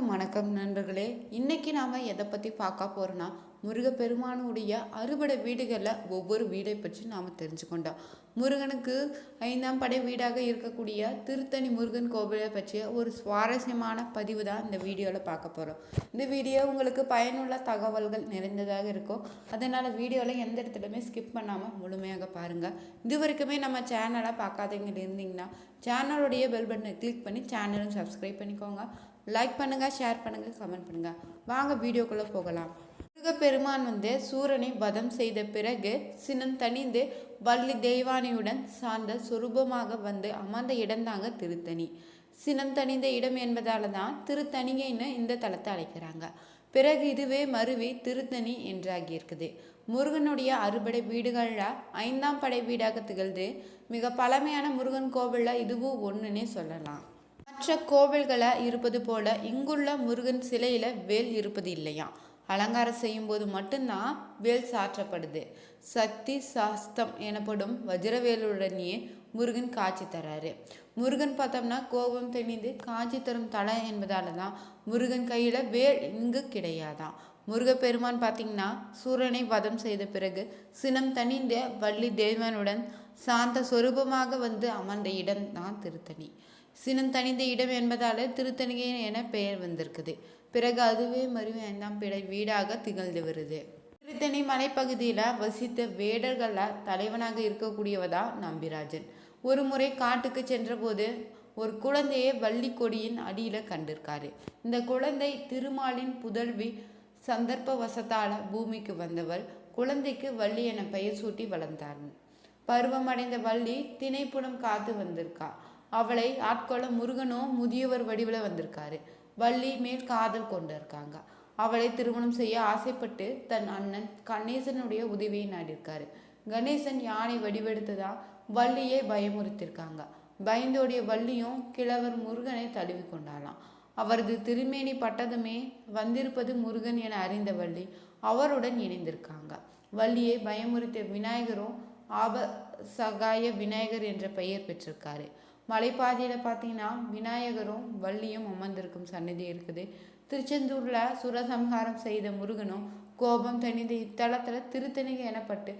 எல்லாருக்கும் வணக்கம் நண்பர்களே. இன்னைக்கு நாம் எதை பற்றி பார்க்க போகிறோன்னா முருகப்பெருமானுடைய அறுபடை வீடுகளில் ஒவ்வொரு வீடை பற்றி நாம் தெரிஞ்சுக்கொண்டோம். முருகனுக்கு ஐந்தாம் படை வீடாக இருக்கக்கூடிய திருத்தணி முருகன் கோவிலை பற்றிய ஒரு சுவாரஸ்யமான பதிவு தான் இந்த வீடியோவில் பார்க்க போகிறோம் இந்த வீடியோ உங்களுக்கு பயனுள்ள தகவல்கள் நிறைந்ததாக இருக்கும். அதனால் வீடியோவில் எந்த இடத்துலையுமே ஸ்கிப் பண்ணாமல் முழுமையாக பாருங்கள் இது வரைக்குமே நம்ம சேனலை பார்க்காதவங்க இருந்தீங்கன்னா சேனலுடைய பெல் பட்டனை கிளிக் பண்ணி சேனலும் சப்ஸ்கிரைப் பண்ணிக்கோங்க. லைக் பண்ணுங்கள் ஷேர் பண்ணுங்கள் கமெண்ட் பண்ணுங்கள் வாங்க வீடியோக்குள்ளே போகலாம். முருகப்பெருமான் வந்து சூரனை வதம் செய்த பிறகு சினம் தணிந்து வள்ளி தெய்வானியுடன் சார்ந்த சுரூபமாக வந்து அமர்ந்த இடம்தாங்க திருத்தணி. சினம் தணிந்த இடம் என்பதால் தான் திருத்தணிகைன்னு இந்த தலத்தை அழைக்கிறாங்க. பிறகு இதுவே மருவி திருத்தணி என்றாகி இருக்குது. முருகனுடைய அறுபடை வீடுகளில் ஐந்தாம் படை வீடாக திகழ்ந்து மிக பழமையான முருகன் கோவிலில் இதுவும் ஒன்றுன்னே சொல்லலாம். மற்ற கோவில்களை இருப்பது போல இங்குள்ள முருகன் சிலையில் வேல் இருப்பது இல்லையா? அலங்காரம் செய்யும்போது மட்டும்தான் வேல் சாற்றப்படுது. சக்தி சாஸ்தம் எனப்படும் வஜ்ரவேலுடனேயே முருகன் காட்சி தராரு. முருகன் பார்த்தோம்னா கோபம் தெளிந்து காட்சி தரும் தலை என்பதால தான் முருகன் கையில் வேல் இங்கு கிடையாதாம் முருகப்பெருமான் பார்த்தீங்கன்னா சூரனை வதம் செய்த பிறகு சினம் தணிந்த வள்ளி தேவனுடன் சாந்த சொரூபமாக வந்து அமர்ந்த இடம் தான் திருத்தணி. சினம் தனிந்த இடம் என்பதால் திருத்தணிகை என பெயர் வந்திருக்குது. பிறகு அதுவே மருவி ஐந்தாம் பிழை வீடாக திகழ்ந்து வருது. திருத்தணி மலைப்பகுதியில் வசித்த வேடர்களில் தலைவனாக இருக்கக்கூடியவதா நம்பிராஜன். ஒரு முறை காட்டுக்கு சென்றபோது ஒரு குழந்தையை வள்ளி கொடியின் அடியில் கண்டிருக்காரு. இந்த குழந்தை திருமாலின் புதல்வி சந்தர்ப்ப வசத்தால பூமிக்கு வந்தவள் குழந்தைக்கு வள்ளி என பெயர் சூட்டி வளர்ந்தார். பருவமடைந்த வள்ளி திணைப்புணம் காத்து வந்திருக்கா. அவளை ஆட்கொள்ள முருகனும் முதியவர் வடிவில் வந்திருக்காரு. வள்ளி மேல் காதல் கொண்டு இருக்காங்க அவளை திருமணம் செய்ய ஆசைப்பட்டு தன் அண்ணன் கணேசனுடைய உதவியை நாடியிருக்காரு. கணேசன் யானை வடிவெடுத்ததா வள்ளியை பயமுறுத்திருக்காங்க பயந்தோடைய வள்ளியும் கிழவர் முருகனை தழுவி கொண்டாலாம் அவரது திருமேனி பட்டதுமே வந்திருப்பது முருகன் என அறிந்த வள்ளி அவருடன் இணைந்திருக்காங்க. வள்ளியை பயமுறுத்திய விநாயகரும் ஆப சகாய விநாயகர் என்ற பெயர் பெற்றிருக்காரு. மலைப்பாதையில் பார்த்தீங்கன்னா விநாயகரும் வள்ளியும் அமர்ந்திருக்கும் சன்னதி இருக்குது. திருச்செந்தூரில் சுரசம்ஹாரம் செய்த முருகனும் கோபம் தணிந்த இத்தலத்தில் திருத்தணிகை எனப்பட்டு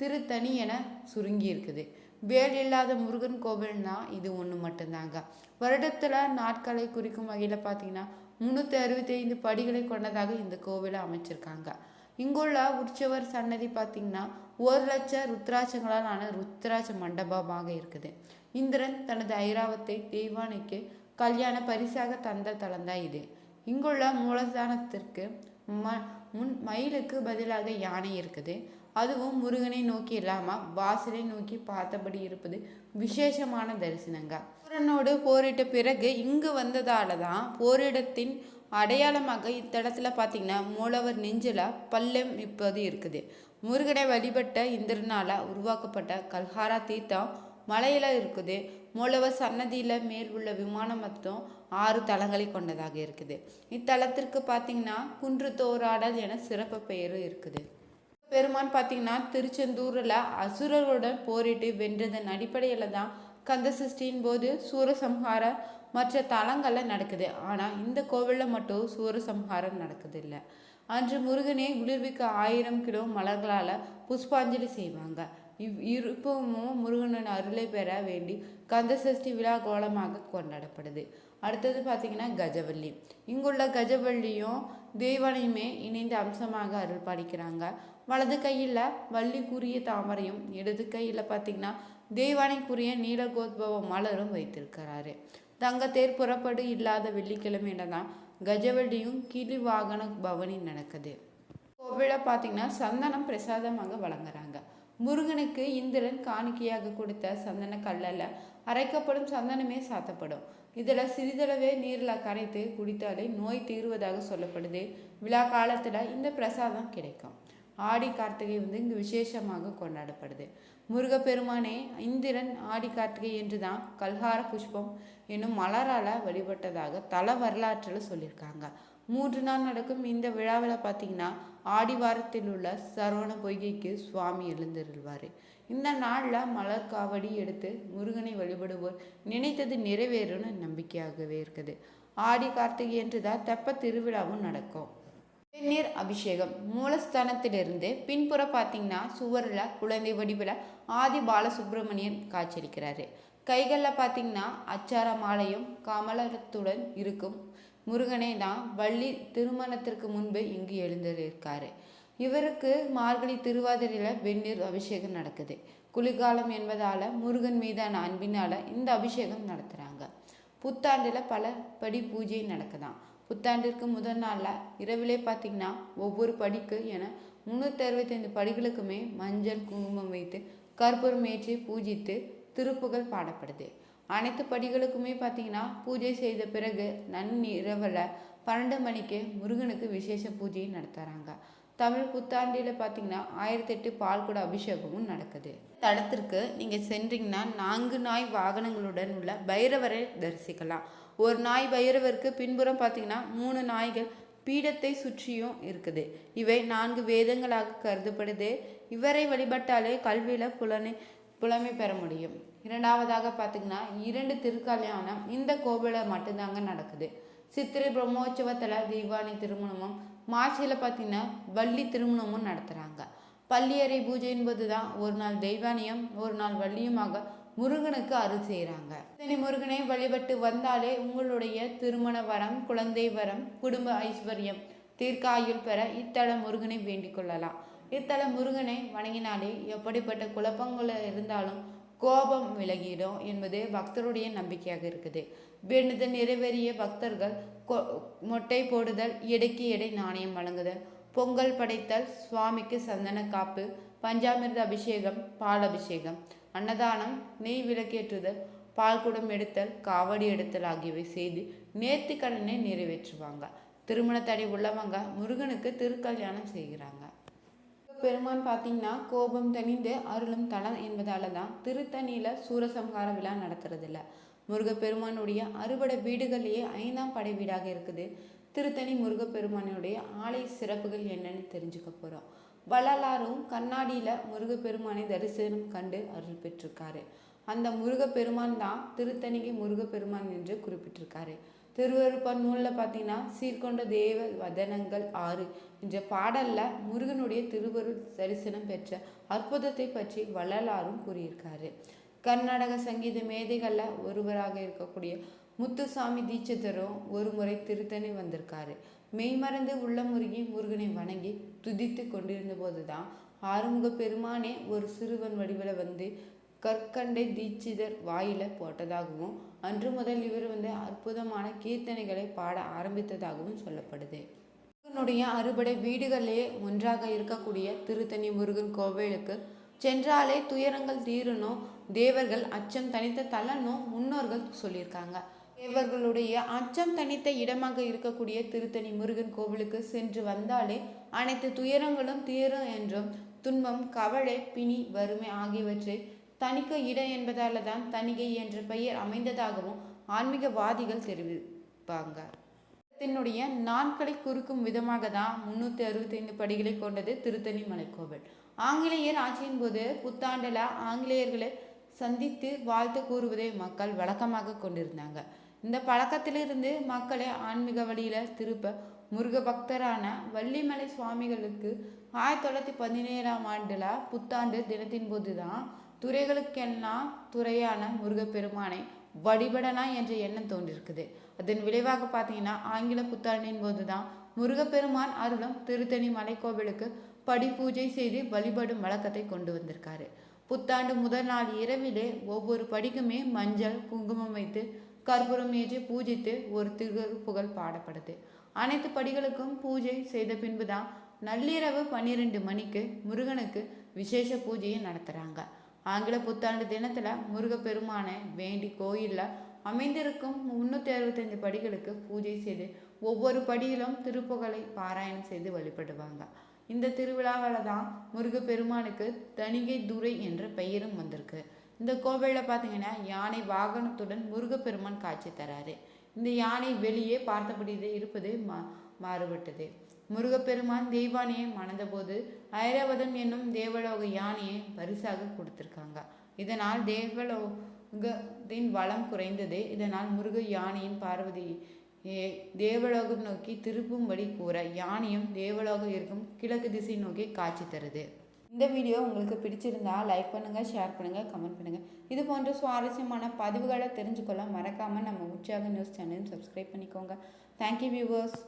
திருத்தணி என சுருங்கி இருக்குது. வேல் இல்லாத முருகன் கோவில்னா இது ஒன்று மட்டும்தாங்க. வருடத்தில் நாட்களை குறிக்கும் வகையில் பார்த்தீங்கன்னா முந்நூற்றி அறுபத்தி ஐந்து படிகளை கொண்டதாக இந்த கோவிலை அமைச்சிருக்காங்க. இங்குள்ள உற்சவர் சன்னதி பார்த்தீங்கன்னா ஒரு லட்சம் ருத்ராட்சங்களால் ஆன ருத்ராட்ச மண்டபமாக இருக்குது. இந்திரன் தனது ஐராவத்தை தெய்வானைக்கு கல்யாண பரிசாக தந்த தளம்தான் இது. இங்குள்ள மூலஸ்தானத்திற்கு ம முன் மயிலுக்கு பதிலாக யானை இருக்குது. அதுவும் முருகனை நோக்கி இல்லாமல் வாசலை நோக்கி பார்த்தபடி இருப்பது விசேஷமான தரிசனங்க. முருகனோடு போரிட்ட பிறகு இங்கு வந்ததால தான் போரிடத்தின் அடையாளமாக இத்தலத்தில் பார்த்திங்கன்னா மூலவர் நெஞ்சில் பள்ளம் இப்போது இருக்குது. முருகனை வழிபட்ட இந்திரனால் உருவாக்கப்பட்ட கல்ஹாரா தீர்த்தம் மலையில் இருக்குது. மூலவர் சன்னதியில் மேல் உள்ள விமானம் மொத்தம் ஆறு தலங்களை கொண்டதாக இருக்குது. இத்தலத்திற்கு பார்த்தீங்கன்னா குன்று தோராடல் என சிறப்பு பெயரும் இருக்குது. பெருமான் பார்த்திங்கன்னா திருச்செந்தூரில் அசுரர்களுடன் போரிட்டு வென்றதன் அடிப்படையில் தான் கந்த சஷ்டியின் போது சூரசம்ஹார மற்ற தலங்களில் நடக்குது. ஆனால் இந்த கோவிலில் மட்டும் சூரசம்ஹாரம் நடக்குது இல்லை அன்று முருகனே குளிர்விக்க ஆயிரம் கிலோ மலர்களால் புஷ்பாஞ்சலி செய்வாங்க. இவ் இருப்பமும் முருகனின் அருளை பெற வேண்டி கந்த சஷ்டி விழா கோலமாக கொண்டாடப்படுது. அடுத்தது பார்த்திங்கன்னா கஜவள்ளி. இங்குள்ள கஜவள்ளியும் தேவனையுமே இணைந்த அம்சமாக அருள் பாடிக்கிறாங்க வலது கையில் வள்ளிக்குரிய தாமரையும் இடது கையில் பார்த்தீங்கன்னா தெய்வானைக்குரிய நீலகோத்பவ மலரும் வைத்திருக்கிறாரு. தங்கத்தேர் புறப்படு இல்லாத வெள்ளிக்கிழமையில தான் கஜவள்ளியும் கிளி வாகன பவனி நடக்குது. கோவிலை பார்த்தீங்கன்னா சந்தனம் பிரசாதமாக வழங்குறாங்க. முருகனுக்கு இந்திரன் காணிக்கையாக கொடுத்த சந்தன கல்லில் அரைக்கப்படும் சந்தனமே சாத்தப்படும். இதில் சிறிதளவே நீரில் கரைத்து குடித்தாலே நோய் தீர்வதாக சொல்லப்படுது. விழா காலத்தில் இந்த பிரசாதம் கிடைக்கும். ஆடி கார்த்திகை வந்து இங்கு விசேஷமாக கொண்டாடப்படுது. முருகப்பெருமானே இந்திரன் ஆடி கார்த்திகை என்று தான் கல்ஹார புஷ்பம் என்னும் மலரால் வழிபட்டதாக தல வரலாற்றில் சொல்லியிருக்காங்க. மூன்று நாள் நடக்கும் இந்த விழாவில் பார்த்தீங்கன்னா ஆடி வாரத்தில் உள்ள சரவண பொய்கைக்கு சுவாமி எழுந்திருவார் இந்த நாளில் மலர் காவடி எடுத்து முருகனை வழிபடுவோர் நினைத்தது நிறைவேறும்னு நம்பிக்கையாகவே இருக்குது. ஆடி கார்த்திகை என்று தான் தெப்ப திருவிழாவும் நடக்கும். வெந்நீர் அபிஷேகம். மூலஸ்தானத்திலிருந்து பின்புற பார்த்தீங்கன்னா சுவரில் குழந்தை வடிவில் ஆதி பாலசுப்ரமணியன் காட்சியளிக்கிறாரு. கைகளில் பார்த்தீங்கன்னா அச்சார மாலையும் கமலத்துடன் இருக்கும். முருகனே தான் வள்ளி திருமணத்திற்கு முன்பு இங்கு எழுந்திருக்காரு. இவருக்கு மார்கழி திருவாதிரையில் வெந்நீர் அபிஷேகம் நடக்குது. குளிர்காலம் என்பதால் முருகன் மீதான அன்பினால் இந்த அபிஷேகம் நடத்துகிறாங்க புத்தாண்டில் பல படி பூஜை நடக்குதான். புத்தாண்டிற்கு முதல் நாளில் இரவிலே பார்த்திங்கன்னா ஒவ்வொரு படிக்கு என முந்நூற்றி அறுபத்தைந்து படிகளுக்குமே மஞ்சள் குங்குமம் வைத்து கற்பூரம் ஏற்றி பூஜித்து திருப்புகள் பாடப்படுது. அனைத்து படிகளுக்குமே பார்த்தீங்கன்னா பூஜை செய்த பிறகு நன்னிரவில் பன்னெண்டு மணிக்கு முருகனுக்கு விசேஷ பூஜையை நடத்துகிறாங்க தமிழ் புத்தாண்டியில் பார்த்தீங்கன்னா ஆயிரத்தி எட்டு பால்குட அபிஷேகமும் நடக்குது. தடத்திற்கு நீங்கள் சென்றீங்கன்னா நான்கு நாய் வாகனங்களுடன் உள்ள பைரவரை தரிசிக்கலாம். ஒரு நாய் பைரவருக்கு பின்புறம் பார்த்தீங்கன்னா மூணு நாய்கள் பீடத்தை சுற்றியும் இருக்குது. இவை நான்கு வேதங்களாக கருதப்படுது. இவரை வழிபட்டாலே கல்வியில் புலனை புலமை பெற முடியும். இரண்டாவதாக பார்த்தீங்கன்னா இரண்டு திருக்கல்யாணம் இந்த கோவிலில் மட்டும்தாங்க நடக்குது. சித்திரை பிரம்மோற்சவத்தில் தீபாவளி திருமணமும் மார்ச்சியில் பார்த்தீங்கன்னா வள்ளி திருமணமும் நடத்துகிறாங்க பள்ளியறை பூஜை என்பது தான் ஒரு நாள் தெய்வானியம் ஒரு நாள் வள்ளியுமாக முருகனுக்கு அருள் செய்கிறாங்க தனி முருகனை வழிபட்டு வந்தாலே உங்களுடைய திருமண வரம் குழந்தை வரம் குடும்ப ஐஸ்வர்யம் தீர்க்காயுள் பெற இத்தல முருகனை வேண்டிக் கொள்ளலாம். இத்தல முருகனை வணங்கினாலே எப்படிப்பட்ட குழப்பங்கள் இருந்தாலும் கோபம் விலகிடும் என்பது பக்தருடைய நம்பிக்கையாக இருக்குது. வேண்டுதல் நிறைவேறிய பக்தர்கள் மொட்டை போடுதல் எடைக்கு எடை நாணயம் வழங்குதல் பொங்கல் படைத்தல் சுவாமிக்கு சந்தன காப்பு பஞ்சாமிர்த அபிஷேகம் பால் அபிஷேகம் அன்னதானம் நெய் விளக்கேற்றுதல் பால்குடம் எடுத்தல் காவடி எடுத்தல் ஆகியவை செய்து நேர்த்தி கடனை நிறைவேற்றுவாங்க. திருமண தடை உள்ளவங்க முருகனுக்கு திருக்கல்யாணம் செய்கிறாங்க. பெருமான் பார்த்தீங்கன்னா கோபம் தணிந்து அருளும் தலம் என்பதால தான் திருத்தணியில் சூரசம்ஹார விழா நடத்துறதில்ல. முருகப்பெருமானுடைய அறுபடை வீடுகள்லேயே ஐந்தாம் படை வீடாக இருக்குது. திருத்தணி முருகப்பெருமானுடைய ஆலய சிறப்புகள் என்னன்னு தெரிஞ்சுக்க போகிறோம் வள்ளலாரும் கண்ணாடியில் முருகப்பெருமானை தரிசனம் கண்டு அருள் பெற்றிருக்காரு. அந்த முருகப்பெருமான் தான் திருத்தணிகை முருகப்பெருமான் என்று குறிப்பிட்டிருக்காரு. திருவருப்பன் நூலில் பார்த்தீங்கன்னா சீர்கொண்ட தேவ வதனங்கள் ஆறு என்ற பாடலில் முருகனுடைய திருவரு தரிசனம் பெற்ற அற்புதத்தை பற்றி வள்ளலாரும் கூறியிருக்காரு. கர்நாடக சங்கீத மேதைகளில் ஒருவராக இருக்கக்கூடிய முத்துசாமி தீட்சிதரும் ஒரு முறை திருத்தணி வந்திருக்காரு. மெய்மறந்து உள்ள முருகி முருகனை வணங்கி துதித்து கொண்டிருந்த போதுதான் ஆறுமுக பெருமானே ஒரு சிறுவன் வடிவில் வந்து கற்கண்டை தீட்சிதர் வாயில போட்டதாகவும் அன்று முதல் இவர் வந்து அற்புதமான கீர்த்தனைகளை பாட ஆரம்பித்ததாகவும் சொல்லப்படுது. முருகனுடைய அறுபடை வீடுகளிலேயே ஒன்றாக இருக்கக்கூடிய திருத்தணி முருகன் கோவிலுக்கு சென்றாலே துயரங்கள் தீரணும் தேவர்கள் அச்சம் தனித்த தலனும் முன்னோர்கள் சொல்லியிருக்காங்க. தேவர்களுடைய அச்சம் தனித்த இடமாக இருக்கக்கூடிய திருத்தணி முருகன் கோவிலுக்கு சென்று வந்தாலே அனைத்து துயரங்களும் தீரும் என்றும் துன்பம் கவலை பிணி வறுமை ஆகியவற்றை தணிக்க இடம் என்பதால தான் தணிகை என்ற பெயர் அமைந்ததாகவும் ஆன்மீகவாதிகள் தெரிவிப்பாங்க. தன்னுடைய நாட்களை குறுக்கும் விதமாக தான் முன்னூற்றி அறுபத்தைந்து படிகளை கொண்டது திருத்தணி மலைக்கோவில். ஆங்கிலேயர் ஆட்சியின் போது புத்தாண்டில் ஆங்கிலேயர்களை சந்தித்து வாழ்த்து கூறுவதை மக்கள் வழக்கமாக கொண்டிருந்தாங்க. இந்த பழக்கத்திலிருந்து மக்களை ஆன்மீக வழியில் திருப்ப முருக பக்தரான வள்ளிமலை சுவாமிகளுக்கு ஆயிரத்தி தொள்ளாயிரத்தி பதினேழாம் ஆண்டில் புத்தாண்டு தினத்தின் போது தான் துறைகளுக்கெல்லாம் துறையான முருகப்பெருமானை வழிபடலாம் என்ற எண்ணம் தோன்றிருக்குது. அதன் விளைவாக பார்த்தீங்கன்னா ஆங்கில புத்தாண்டின் போது தான் முருகப்பெருமான் அருளும் திருத்தணி மலைக்கோவிலுக்கு படி பூஜை செய்து வழிபடும் வழக்கத்தை கொண்டு வந்திருக்காரு. புத்தாண்டு முதல் நாள் இரவிலே ஒவ்வொரு படிக்குமே மஞ்சள் குங்குமம் வைத்து கற்பூரம் ஏற்றி பூஜித்து ஒரு திருப்புகழ் பாடப்படுது. அனைத்து படிகளுக்கும் பூஜை செய்த பின்புதான் நள்ளிரவு பன்னிரெண்டு மணிக்கு முருகனுக்கு விசேஷ பூஜையை நடத்துகிறாங்க ஆங்கில புத்தாண்டு தினத்தில் முருகப்பெருமானை வேண்டி கோயிலில் அமைந்திருக்கும் முன்னூற்றி அறுபத்தஞ்சு படிகளுக்கு பூஜை செய்து ஒவ்வொரு படியிலும் திருப்புகழை பாராயணம் செய்து வழிபடுவாங்க. இந்த திருவிழாவில் தான் முருகப்பெருமானுக்கு தணிகை துரை என்ற பெயரும் வந்திருக்கு. இந்த கோவிலில் பார்த்தீங்கன்னா யானை வாகனத்துடன் முருகப்பெருமான் காட்சி தராரு. இந்த யானை வெளியே பார்த்தபடி இருப்பது மா மாறுபட்டது. முருகப்பெருமான் தெய்வானையை மணந்தபோது ஐராவதம் என்னும் தேவலோக யானையை பரிசாக கொடுத்துருக்காங்க. இதனால் தேவலோகத்தின் வளம் குறைந்தது. இதனால் முருக யானையின் பார்வதி தேவலோகம் நோக்கி திருப்பும்படி கூற யானையும் தேவலோகம் இருக்கும் கிழக்கு திசை நோக்கி காட்சி தருது. இந்த வீடியோ உங்களுக்கு பிடிச்சிருந்தா லைக் பண்ணுங்கள் ஷேர் பண்ணுங்கள் கமெண்ட் பண்ணுங்கள் இது போன்ற சுவாரஸ்யமான பதிவுகளை தெரிஞ்சுக்கொள்ள மறக்காமல் நம்ம உற்சாக நியூஸ் சேனல் சப்ஸ்கிரைப் பண்ணிக்கோங்க. Thank you viewers